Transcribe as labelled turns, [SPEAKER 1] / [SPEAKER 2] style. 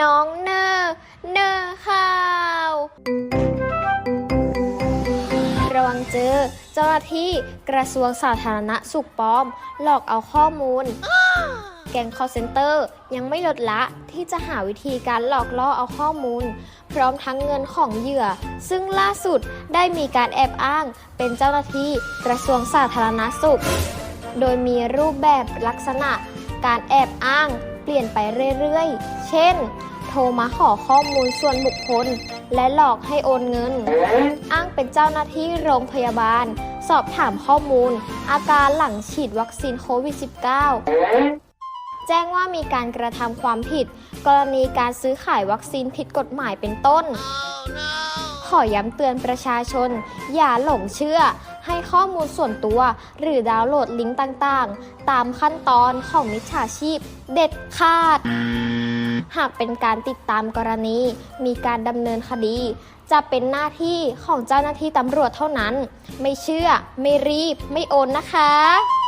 [SPEAKER 1] น้องเนอร์เนอร์ข่าว ระวังเจอ เจ้าหน้าที่กระทรวงสาธารณสุขปลอม หลอกเอาข้อมูล แก๊ง call center ยังไม่ลดละที่จะหาวิธีการหลอกล่อเอาข้อมูล พร้อมทั้งเงินของเหยื่อ ซึ่งล่าสุดได้มีการแอบอ้างเป็นเจ้าหน้าที่กระทรวงสาธารณสุข โดยมีรูปแบบลักษณะการแอบอ้าง ลี่ยนไปเรื่อยๆ เช่น โทรมาขอข้อมูลส่วนบุคคล และหลอกให้โอนเงิน อ้างเป็นเจ้าหน้าที่โรงพยาบาล สอบถามข้อมูล อาการหลังฉีดวัคซีนโควิด -19 แจ้งว่ามีการกระทำความผิด กรณีการซื้อขายวัคซีนผิดกฎหมายเป็นต้นข อย้ำเตือนประชาชน อย่าหลงเชื่อ ให้ข้อมูลส่วนตัว หรือดาวน์โหลดลิงก์ต่างๆ ตามขั้นตอนของมิจฉาชีพ เด็ดขาด หากเป็นการติดตามกรณี มีการดำเนินคดี จะเป็นหน้าที่ของเจ้าหน้าที่ตำรวจเท่านั้น ไม่เชื่อ ไม่รีบ ไม่โอนนะคะ